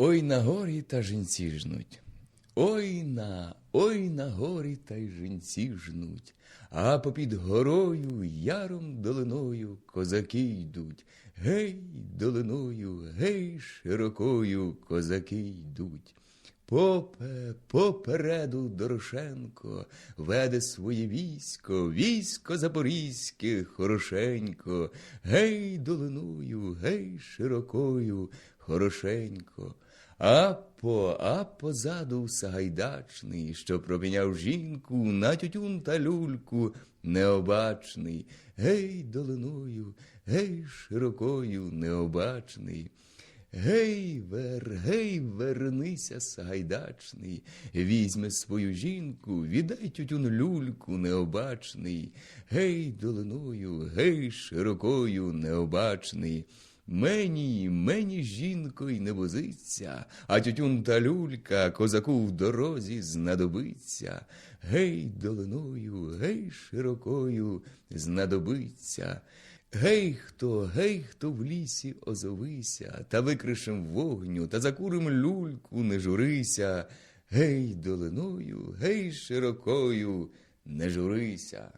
Ой на горі та жінці жнуть. Ой на, ой на горі та й жінці жнуть, а попід горою, яром долиною козаки йдуть. Гей, долиною, гей, широкою козаки йдуть. Попе, попереду Дорошенко веде своє військо, військо запорізьке, хорошенько, гей, долиною, гей, широкою, хорошенько. А по, а позаду Сагайдачний, що проміняв жінку на тютюн та люльку, необачний, гей, долиною, гей, широкою, необачний. Гей, вер, гей, вернися, Сагайдачний, візьме свою жінку, віддай тютюн люльку необачний, гей, долиною, гей, широкою, необачний. Мені, мені, жінко, й не возиться, а тютюн та люлька козаку в дорозі знадобиться. Гей, долиною, гей, широкою, знадобиться. Гей, хто, гей, хто в лісі озовися, та викришем вогню, та закурим люльку, не журися. Гей, долиною, гей, широкою, не журися.